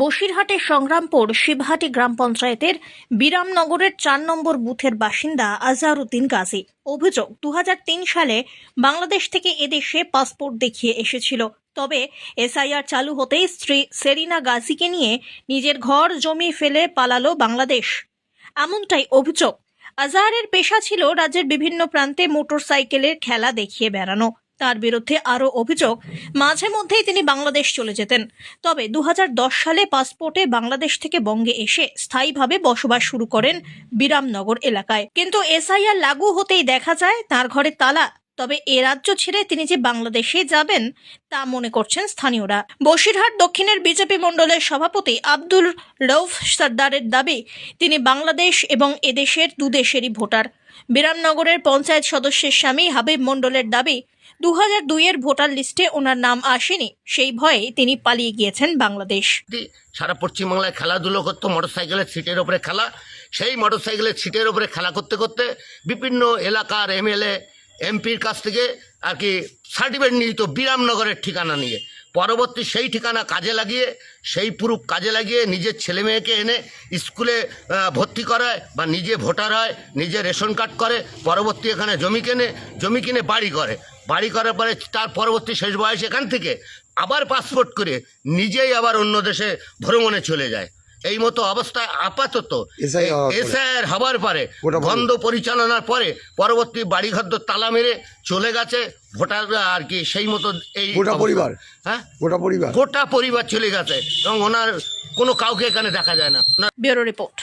বসিরহাটের সংগ্রামপুর শিবহাটি গ্রাম পঞ্চায়েতের বিরামনগরের চার নম্বর বুথের বাসিন্দা আজহারউদ্দিন গাজী। অভিযোগ দু হাজার তিন সালে বাংলাদেশ থেকে এদেশে পাসপোর্ট দেখিয়ে এসেছিল। তবে এসআইআর চালু হতেই স্ত্রী সেরিনা গাজীকে নিয়ে নিজের ঘর, জমি ফেলে পালালো বাংলাদেশ। এমনটাই অভিযোগ, আজহারের পেশা ছিল রাজ্যের বিভিন্ন প্রান্তে মোটরসাইকেলের খেলা দেখিয়ে বেড়ানো। তার বিরুদ্ধে আরও অভিযোগ, মাঝে মধ্যেই তিনি বাংলাদেশ চলে যেতেন। তবে দু হাজার দশ সালে পাসপোর্টে বাংলাদেশ থেকে বঙ্গে এসে স্থায়ীভাবে বসবাস শুরু করেন বিরামনগর এলাকায়। কিন্তু এসআইআর লাগু হতেই দেখা যায়, তার ঘরে তালা তবে এ রাজ্য ছেড়ে তিনি যে বাংলাদেশে যাবেন, তা মনে করছেন স্থানীয়রা। বসিরহাট দক্ষিণের বিজেপি মণ্ডলের সভাপতি আব্দুল রৌফ সর্দারের দাবি, তিনি বাংলাদেশ এবং এদেশের দুদেশেরই ভোটার। বিরামনগরের পঞ্চায়েত সদস্যের স্বামী হাবিব মণ্ডলের দাবি দু হাজার দুইয়ের ভোটার লিস্টে ওনার নাম আসেনি, সেই ভয়ে তিনি পালিয়ে গিয়েছেন বাংলাদেশ। সারা পশ্চিমবাংলায় খেলাধুলো করতো, মোটরসাইকেলের সিটের ওপরে খেলা, সেই মোটরসাইকেলের সিটের ওপরে খেলা করতে করতে বিভিন্ন এলাকার এমএলএ এমপির কাছ থেকে আর কি সার্টিফিকেট নিত বিরামনগরের ঠিকানা নিয়ে। পরবর্তী সেই ঠিকানা কাজে লাগিয়ে, সেই প্রুফ কাজে লাগিয়ে নিজের ছেলে মেয়েকে এনে স্কুলে ভর্তি করায় বা নিজে ভোটার হয়, নিজে রেশন কার্ড করে, পরবর্তী এখানে জমি কেনে, জমি কিনে বাড়ি করে। বাড়ি করার পরে তার পরবর্তী শেষ বয়স এখান থেকে আবার পাসপোর্ট করে নিজেই আবার অন্য দেশে ভ্রমণে চলে যায়। এই মতো অবস্থায় আপাতত। এসআইআর হবার পরে গন্ধ পরিচালনার পরে পরবর্তী বাড়িঘর তালা মেরে চলে গেছে ভোটাররা আর কি সেই মতো এই গোটা পরিবার? হ্যাঁ? গোটা পরিবার? গোটা পরিবার চলে গেছে এবং ওনার কোনো কাউকে এখানে দেখা যায় না। Bureau report.